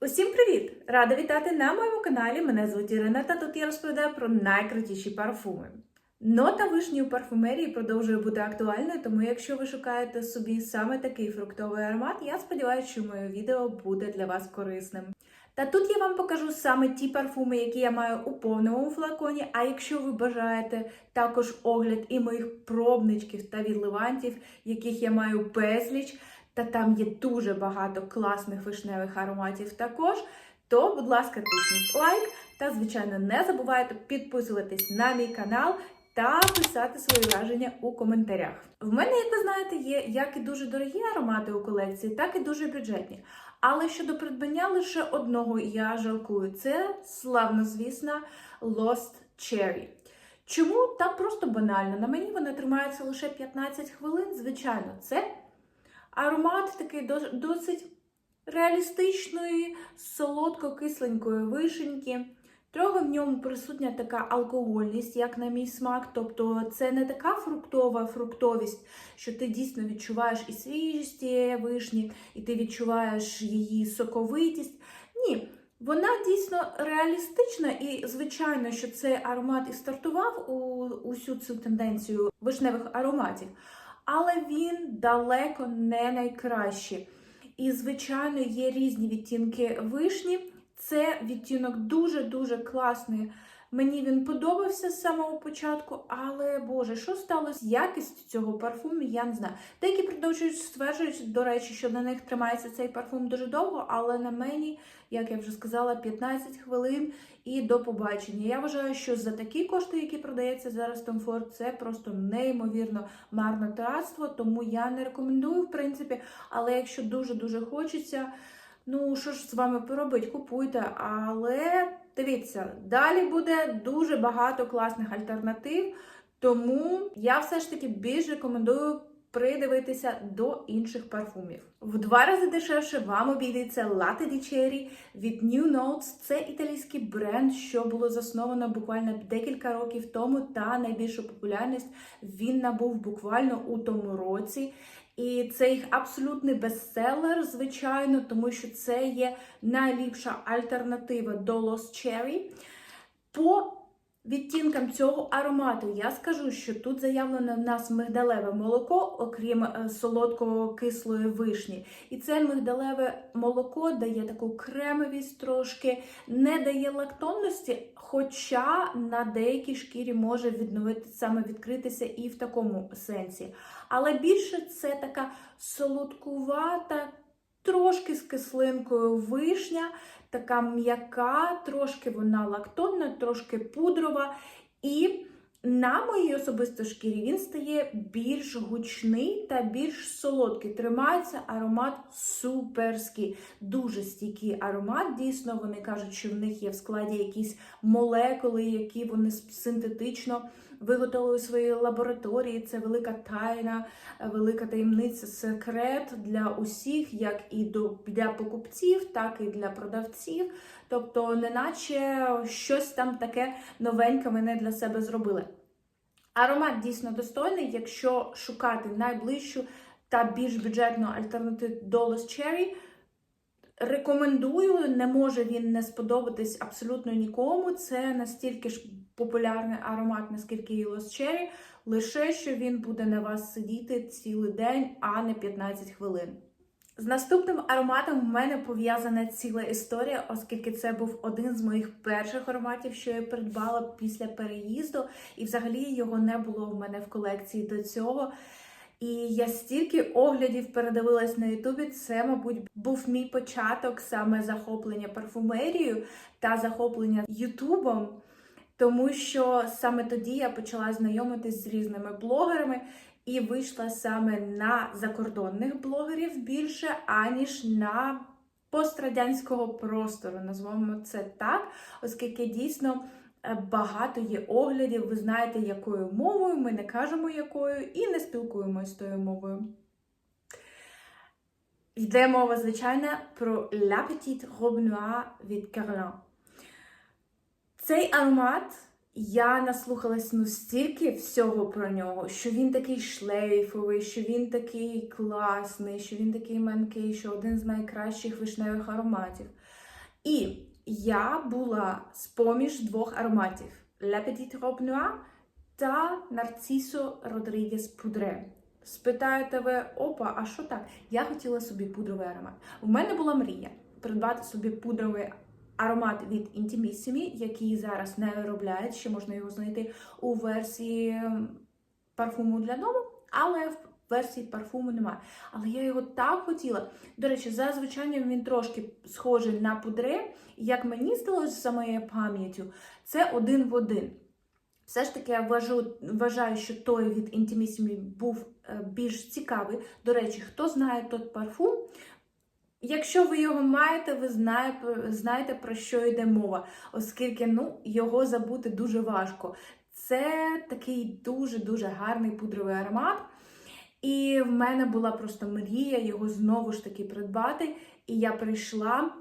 Усім привіт! Рада вітати на моєму каналі. Мене звуть Ірина та тут я розповідаю про найкрутіші парфуми. Нота вишні у парфумерії продовжує бути актуальною, тому якщо ви шукаєте собі саме такий фруктовий аромат, я сподіваюся, що моє відео буде для вас корисним. Та тут я вам покажу саме ті парфуми, які я маю у повному флаконі. А якщо ви бажаєте також огляд і моїх пробничків та відливантів, яких я маю безліч, та там є дуже багато класних вишневих ароматів також, то, будь ласка, тисніть лайк та, звичайно, не забувайте підписуватись на мій канал та писати свої враження у коментарях. В мене, як ви знаєте, є як і дуже дорогі аромати у колекції, так і дуже бюджетні. Але щодо придбання лише одного я жалкую. Це славнозвісна Lost Cherry. Чому? Та просто банально. На мені вона тримається лише 15 хвилин. Звичайно, це аромат такий дос- досить реалістичної, солодко-кисленької вишеньки. Трохи в ньому присутня така алкогольність, як на мій смак. Тобто це не така фруктова фруктовість, що ти дійсно відчуваєш і свіжість тієї вишні, і ти відчуваєш її соковитість. Ні, вона дійсно реалістична, і звичайно, що цей аромат і стартував у усю цю тенденцію вишневих ароматів, але він далеко не найкращий. І, звичайно, є різні відтінки вишні. Це відтінок дуже-дуже класний. Мені він подобався з самого початку, але Боже, що сталося з якістю цього парфуму, я не знаю. Деякі продовжують стверджують, до речі, що на них тримається цей парфум дуже довго, але на мені, як я вже сказала, 15 хвилин і до побачення. Я вважаю, що за такі кошти, які продається зараз Tom Ford, це просто неймовірно марнотратство, тому я не рекомендую, в принципі. Але якщо дуже-дуже хочеться. Ну, що ж з вами поробить? Купуйте, але дивіться, далі буде дуже багато класних альтернатив, тому я все ж таки більш рекомендую придивитися до інших парфумів. В два рази дешевше вам обійдеться Latte di Cherry від New Notes. Це італійський бренд, що було засновано буквально декілька років тому, та найбільшу популярність він набув буквально у тому році. І це їх абсолютний бестселер, звичайно, тому що це є найліпша альтернатива до Lost Cherry. По відтінкам цього аромату я скажу, що тут заявлено в нас мигдалеве молоко, окрім е, солодко-кислої вишні. І це мигдалеве молоко дає таку кремовість трошки, не дає лактонності, хоча на деякій шкірі може відновити саме відкритися і в такому сенсі. Але більше це така солодкувата, трошки з кислинкою вишня, така м'яка, трошки вона лактонна, трошки пудрова. І на моїй особисто шкірі він стає більш гучний та більш солодкий. Тримається аромат суперський, дуже стійкий аромат. Дійсно, вони кажуть, що в них є в складі якісь молекули, які вони синтетично виготовили у своїй лабораторії. Це велика тайна, велика таємниця, секрет для усіх, як і до для покупців, так і для продавців. Тобто, неначе щось там таке новеньке мене для себе зробили. Аромат дійсно достойний, якщо шукати найближчу та більш бюджетну альтернативу до Lost Cherry, Рекомендую, не може він не сподобатись абсолютно нікому. Це настільки ж популярний аромат, наскільки і Lost Cherry, лише що він буде на вас сидіти цілий день, а не 15 хвилин. З наступним ароматом в мене пов'язана ціла історія, оскільки це був один з моїх перших ароматів, що я придбала після переїзду, і взагалі його не було в мене в колекції до цього. І я стільки оглядів передивилась на Ютубі. Це, мабуть, був мій початок саме захоплення парфумерією та захоплення Ютубом, тому що саме тоді я почала знайомитись з різними блогерами і вийшла саме на закордонних блогерів більше, аніж на пострадянського простору. Назвемо це так, оскільки дійсно. Е, Багато є оглядів, ви знаєте, якою мовою, ми не кажемо якою і не спілкуємося тою мовою. Йде мова, звичайно, про La Petite від Guerlain. Цей аромат я наслухалась ну стільки всього про нього, що він такий шлейфовий, що він такий класний, що він такий манкий, що один з найкращих вишневих ароматів. І я була з-поміж двох ароматів: Le Petit Robe Noir та Нарцисо Родрігес Пудре. Спитаєте ви, опа, а що так? Я хотіла собі пудровий аромат. У мене була мрія придбати собі пудровий аромат від Intimissimi, який зараз не виробляють. Ще можна його знайти у версії парфуму для дому, але в версії парфуму немає. Але я його так хотіла. До речі, за звичайним він трошки схожий на пудре. І Як мені здалося за моєю пам'яттю, це один в один. Все ж таки, я вважаю, вважаю, що той від Intimissimi був е, більш цікавий. До речі, хто знає той парфум? Якщо ви його маєте, ви знаєте про що йде мова, оскільки ну, його забути дуже важко. Це такий дуже-дуже гарний пудровий аромат. І в мене була просто мрія його знову ж таки придбати. І я прийшла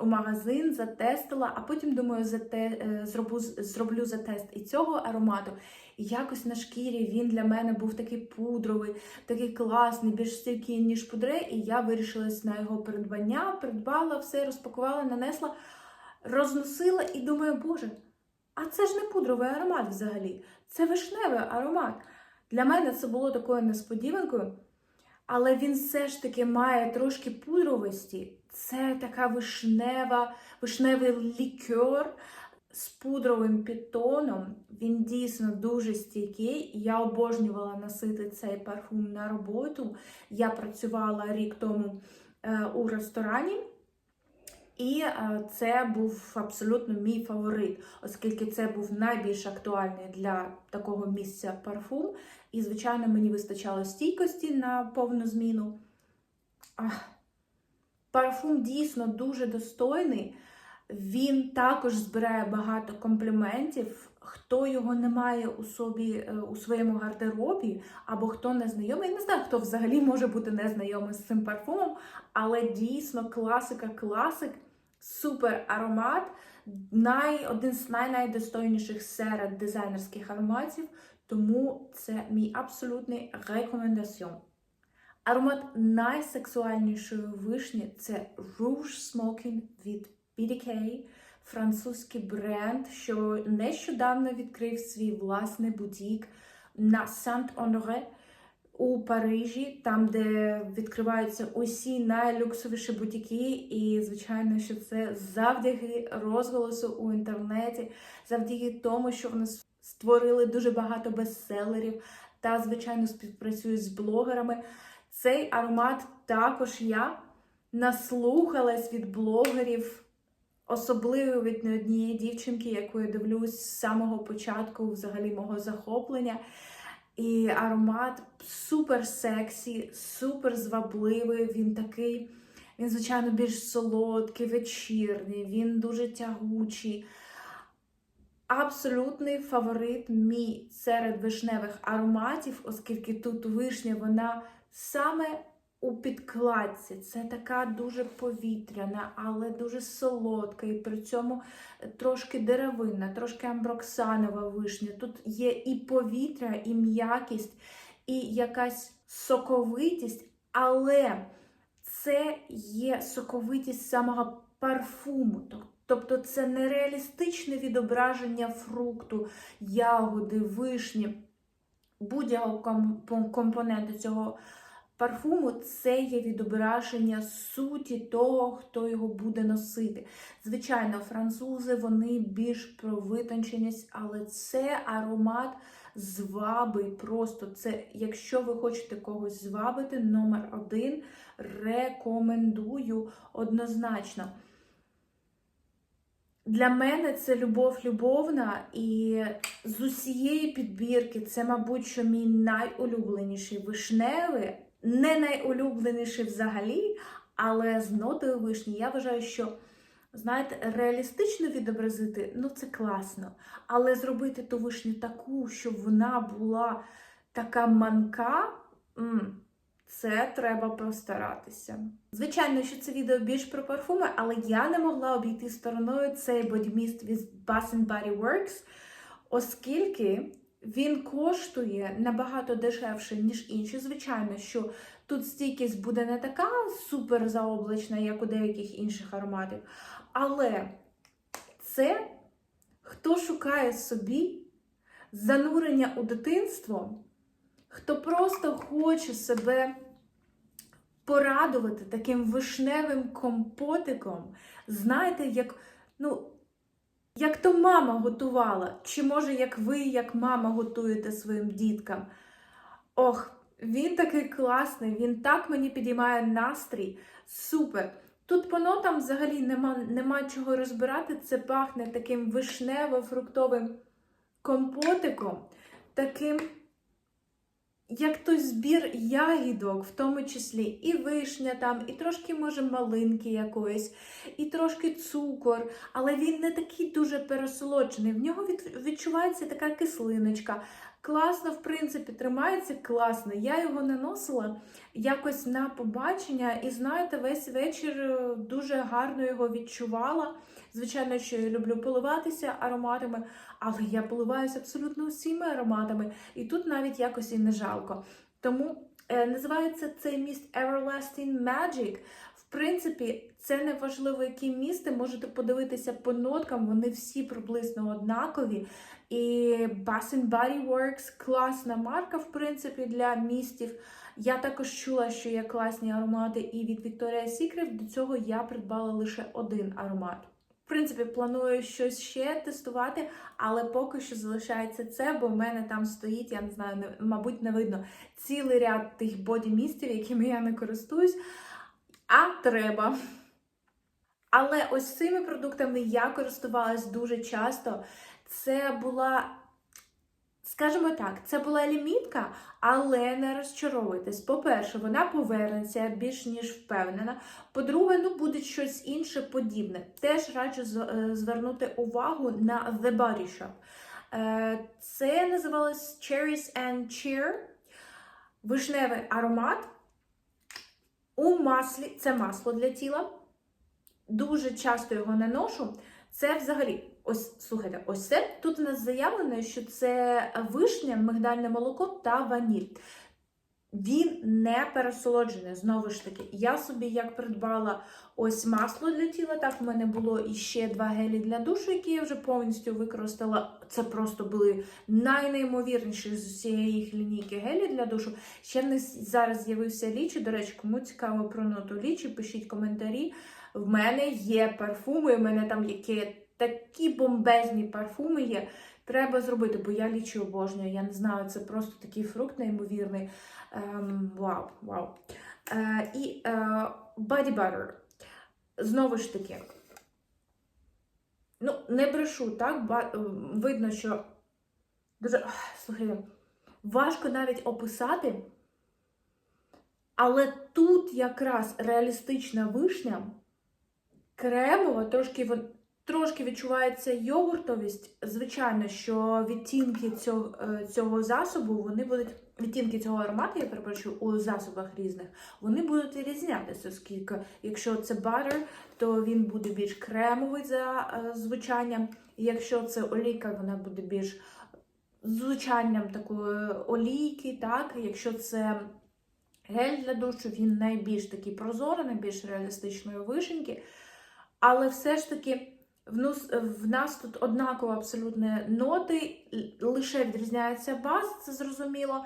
у магазин, затестила, а потім думаю, зате, е, зроблю, зроблю затест і цього аромату. І якось на шкірі він для мене був такий пудровий, такий класний, більш стійкий, ніж пудре. І я вирішилась на його придбання, придбала все, розпакувала, нанесла, розносила і думаю, боже, а це ж не пудровий аромат взагалі, це вишневий аромат. Для мене це було такою несподіванкою, але він все ж таки має трошки пудровості. Це така вишнева, вишневий лікер з пудровим підтоном. Він дійсно дуже стійкий. Я обожнювала носити цей парфум на роботу. Я працювала рік тому е, у ресторані. І е, це був абсолютно мій фаворит, оскільки це був найбільш актуальний для такого місця парфум. І, звичайно, мені вистачало стійкості на повну зміну. Ах, Парфум дійсно дуже достойний. Він також збирає багато компліментів. Хто його не має у собі е, у своєму гардеробі, або хто не знайомий. Я не знаю, хто взагалі може бути незнайомий з цим парфумом, але дійсно класика, класик, супер аромат, най, один з найдостойніших серед дизайнерських ароматів. Тому це мій абсолютний рекомендаціон. Аромат найсексуальнішої вишні це Rouge Smoking від BDK, французький бренд, що нещодавно відкрив свій власний бутік на Сент-Оноре у Парижі, там, де відкриваються усі найлюксовіші бутіки. І, звичайно, що це завдяки розголосу у інтернеті, завдяки тому, що вони створили дуже багато бестселерів та, звичайно, співпрацюють з блогерами. Цей аромат також я наслухалась від блогерів, особливо від однієї дівчинки, яку я дивлюсь з самого початку взагалі мого захоплення. І аромат супер сексі, супер звабливий. Він такий, він, звичайно, більш солодкий, вечірний, він дуже тягучий. Абсолютний фаворит мій серед вишневих ароматів, оскільки тут вишня, вона саме у підкладці. Це така дуже повітряна, але дуже солодка, і при цьому трошки деревинна, трошки амброксанова вишня. Тут є і повітря, і м'якість, і якась соковитість, але це є соковитість самого парфуму. Тобто це нереалістичне відображення фрукту, ягоди, вишні, будь-якого компоненту цього парфуму це є відображення суті того, хто його буде носити. Звичайно, французи вони більш про витонченість, але це аромат зваби. Просто це, якщо ви хочете когось звабити, номер один рекомендую однозначно. Для мене це любов любовна, і з усієї підбірки це, мабуть, що мій найулюбленіший вишневий, не найулюбленіший взагалі, але з нотою вишні я вважаю, що, знаєте, реалістично відобразити ну це класно. Але зробити ту вишню таку, щоб вона була така манка. Це треба постаратися. Звичайно, що це відео більш про парфуми, але я не могла обійти стороною цей бодіміст від Bath Body Works, оскільки Він коштує набагато дешевше, ніж інші. Звичайно, що тут стійкість буде не така супер заоблачна, як у деяких інших ароматів. Але це хто шукає собі занурення у дитинство, хто просто хоче себе порадувати таким вишневим компотиком. Знаєте, як, ну, як то мама готувала, чи може як ви, як мама, готуєте своїм діткам. Ох, він такий класний, він так мені підіймає настрій. Супер! Тут по нотам взагалі нема, нема чого розбирати. Це пахне таким вишнево-фруктовим компотиком, таким, як той збір ягідок, в тому числі і вишня там, і трошки, може, малинки якоїсь, і трошки цукор, але він не такий дуже пересолочений. В нього відчувається така кислиночка. Класно, в принципі, тримається класно. Я його наносила якось на побачення, і знаєте, весь вечір е, дуже гарно його відчувала. Звичайно, що я люблю поливатися ароматами, але я поливаюся абсолютно усіма ароматами, і тут навіть якось і не жалко. Тому е, називається цей міст Everlasting Magic. Принципі, це не важливо, які місти. Можете подивитися по ноткам, вони всі приблизно однакові. І Bath Body Works класна марка, в принципі, для містів. Я також чула, що є класні аромати і від Victoria's Secret. До цього я придбала лише один аромат. В принципі, планую щось ще тестувати, але поки що залишається це, бо в мене там стоїть, я не знаю, не, мабуть, не видно цілий ряд тих боді-містів, якими я не користуюсь. А треба. Але ось цими продуктами я користувалась дуже часто. Це була, скажімо так, це була лімітка, але не розчаровуйтесь. По-перше, вона повернеться більш ніж впевнена. По-друге, ну буде щось інше подібне. Теж раджу е, звернути увагу на The Body Shop. Е, Це називалось Cherries and Cheer. Вишневий аромат. У маслі це масло для тіла. Дуже часто його не ношу. Це взагалі, ось слухайте, ось це тут у нас заявлено, що це вишня, мигдальне молоко та ваніль. Він не пересолоджений, знову ж таки. Я собі як придбала ось масло для тіла, так в мене було і ще два гелі для душу, які я вже повністю використала. Це просто були найнеймовірніші з усієї їх лінійки гелі для душу. Ще них зараз з'явився лічі. До речі, кому цікаво про ноту лічі, пишіть коментарі. В мене є парфуми, в мене там які такі бомбезні парфуми є. Треба зробити, бо я лічі обожнюю. Я не знаю, це просто такий фрукт неймовірний. Ем, вау, вау. Е, і е, Body Butter. Знову ж таки. Ну, не брешу, так? Ба- е, видно, що дуже. Слухайте, важко навіть описати. Але тут якраз реалістична вишня, кремова, трошки, трошки відчувається йогуртовість. Звичайно, що відтінки цього, е, цього засобу, вони будуть, відтінки цього аромату, я перепрошую, у засобах різних, вони будуть різнятися, оскільки якщо це butter, то він буде більш кремовий за е, звучанням. Якщо це олійка, вона буде більш звучанням такої олійки, так? Якщо це Гель для душу він найбільш такий прозорий, найбільш реалістичної вишеньки. Але все ж таки в нас, тут однаково абсолютно ноти, лише відрізняється баз, це зрозуміло.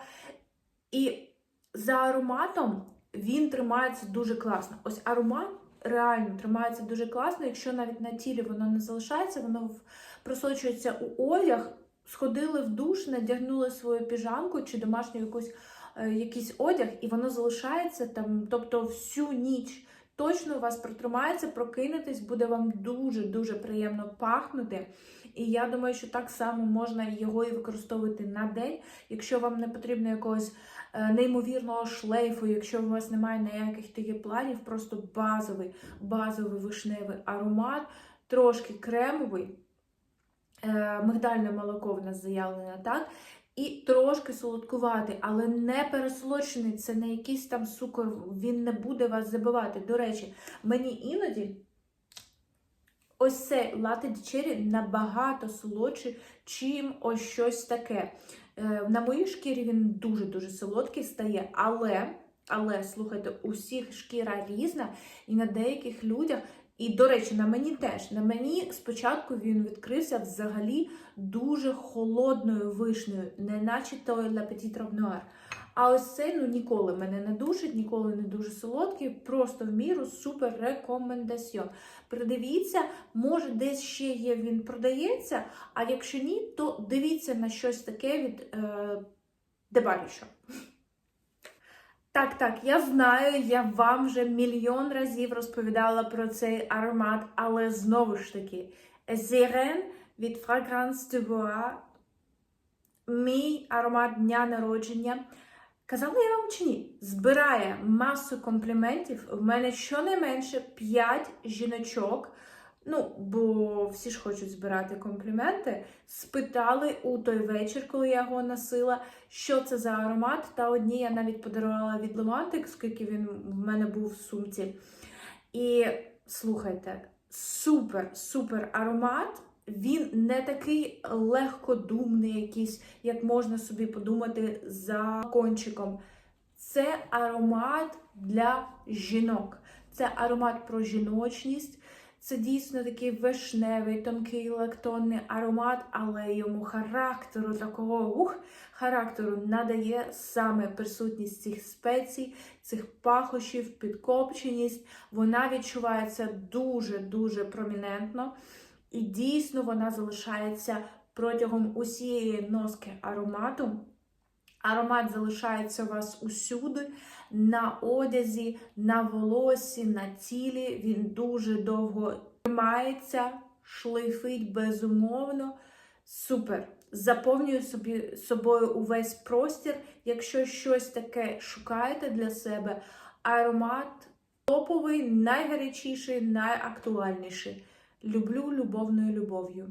І за ароматом він тримається дуже класно. Ось аромат реально тримається дуже класно, якщо навіть на тілі воно не залишається, воно просочується у одяг, сходили в душ, надягнули свою піжамку чи домашню якусь е, якийсь одяг, і воно залишається там, тобто всю ніч точно у вас протримається, прокинетесь, буде вам дуже-дуже приємно пахнути. І я думаю, що так само можна його і використовувати на день, якщо вам не потрібно якогось е, неймовірного шлейфу, якщо у вас немає ніяких таких планів, просто базовий, базовий вишневий аромат, трошки кремовий. Е, Мигдальне молоко в нас заявлено, так? І трошки солодкуватий, але не пересолодшений, це не якийсь там цукор, він не буде вас забивати. До речі, мені іноді ось цей лати дічері набагато солодший, чим ось щось таке. Е, На моїй шкірі він дуже-дуже солодкий стає, але, але слухайте, у всіх шкіра різна, і на деяких людях, і, до речі, на мені теж. На мені спочатку він відкрився взагалі дуже холодною вишнею, не наче той La Petite Robe Noire. А ось цей ну ніколи мене не душить, ніколи не дуже солодкий, просто в міру супер рекомендаціон. Придивіться, може десь ще є він продається, а якщо ні, то дивіться на щось таке від е, Дебаріша. Так, так, я знаю, я вам вже мільйон разів розповідала про цей аромат, але знову ж таки, Зерен від Fragrance de Bois, мій аромат дня народження. Казала я вам чи ні? Збирає масу компліментів. В мене щонайменше 5 жіночок. Ну, бо всі ж хочуть збирати компліменти. Спитали у той вечір, коли я його носила, що це за аромат. Та одні я навіть подарувала від Левантик, оскільки він в мене був в сумці. І слухайте, супер, супер аромат. Він не такий легкодумний, якийсь, як можна собі подумати за кончиком. Це аромат для жінок. Це аромат про жіночність. Це дійсно такий вишневий, тонкий лактонний аромат, але йому характеру такого ух, характеру надає саме присутність цих спецій, цих пахощів, підкопченість. Вона відчувається дуже-дуже промінентно. І дійсно вона залишається протягом усієї носки аромату. Аромат залишається у вас усюди, на одязі, на волосі, на тілі. Він дуже довго тримається, шлейфить безумовно. Супер! Заповнює собі собою увесь простір. Якщо щось таке шукаєте для себе, аромат топовий, найгарячіший, найактуальніший. Люблю любовною любов'ю.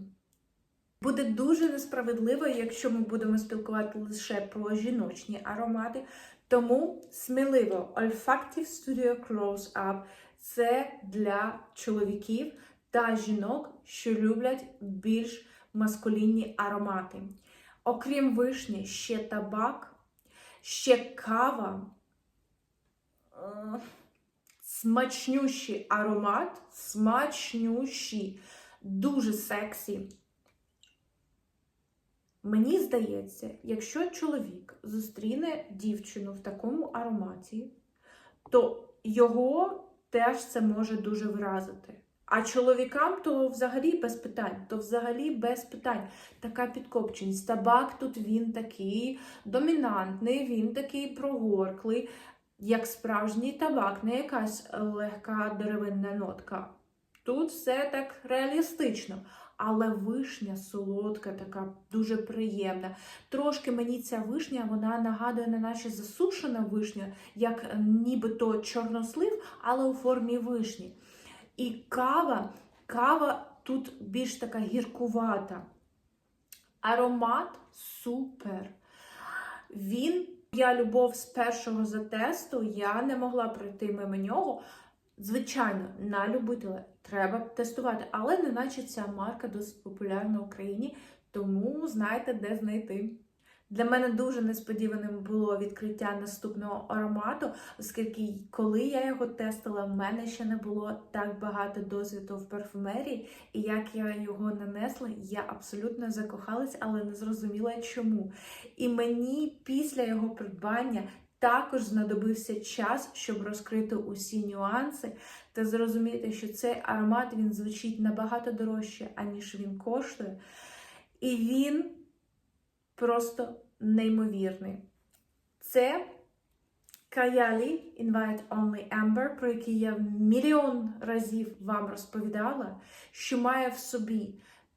Буде дуже несправедливо, якщо ми будемо спілкувати лише про жіночні аромати. Тому сміливо Olfactive Studio Close Up це для чоловіків та жінок, що люблять більш маскулінні аромати. Окрім вишні, ще табак, ще кава. Е, Смачнющий аромат, смачнющий, дуже сексі. Мені здається, якщо чоловік зустріне дівчину в такому ароматі, то його теж це може дуже вразити. А чоловікам то взагалі без питань, то взагалі без питань. Така підкопченість. Табак тут він такий домінантний, він такий прогорклий, як справжній табак, не якась легка деревинна нотка. Тут все так реалістично. Але вишня солодка, така дуже приємна. Трошки мені ця вишня вона нагадує не наче засушена вишня, як нібито чорнослив, але у формі вишні. І кава, кава тут більш така гіркувата. Аромат супер. Він, я любов з першого затесту, я не могла пройти мимо нього. Звичайно, на любителя треба тестувати, але не наче ця марка досить популярна в Україні, тому знаєте, де знайти. Для мене дуже несподіваним було відкриття наступного аромату, оскільки коли я його тестила, в мене ще не було так багато досвіду в парфумерії, і як я його нанесла, я абсолютно закохалась, але не зрозуміла чому. І мені після його придбання також знадобився час, щоб розкрити усі нюанси та зрозуміти, що цей аромат він звучить набагато дорожче, аніж він коштує. І він просто неймовірний. Це Каялі Invite Only Amber, про який я мільйон разів вам розповідала, що має в собі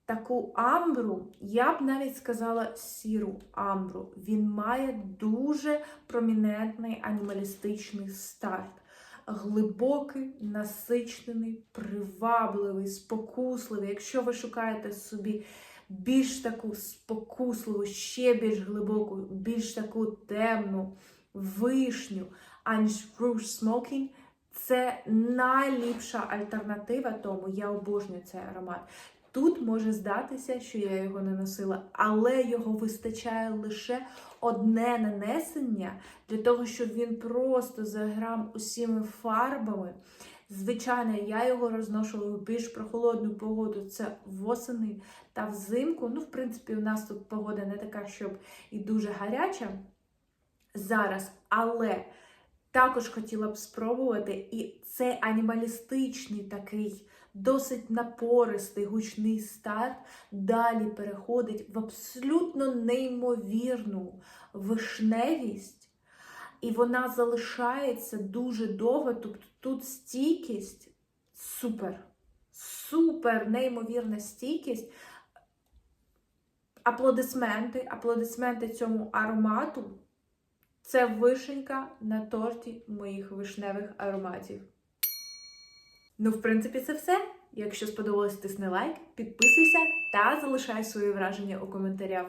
таку амбру, я б навіть сказала сіру амбру. Він має дуже промінентний анімалістичний старт. Глибокий, насичений, привабливий, спокусливий. Якщо ви шукаєте собі більш таку спокусливу, ще більш глибоку, більш таку темну вишню, аніж Rouge Smoking, це найліпша альтернатива тому, я обожнюю цей аромат. Тут може здатися, що я його не носила, але його вистачає лише одне нанесення для того, щоб він просто заграв усіми фарбами. Звичайно, я його розношувала в більш прохолодну погоду. Це восени та взимку. Ну, в принципі, у нас тут погода не така, щоб і дуже гаряча зараз, але також хотіла б спробувати. І цей анімалістичний такий, досить напористий гучний старт далі переходить в абсолютно неймовірну вишневість. І вона залишається дуже довго. Тобто тут стійкість супер, супер, неймовірна стійкість. Аплодисменти, аплодисменти цьому аромату. Це вишенька на торті моїх вишневих ароматів. Ну, в принципі, це все. Якщо сподобалось, тисни лайк, підписуйся та залишай свої враження у коментарях.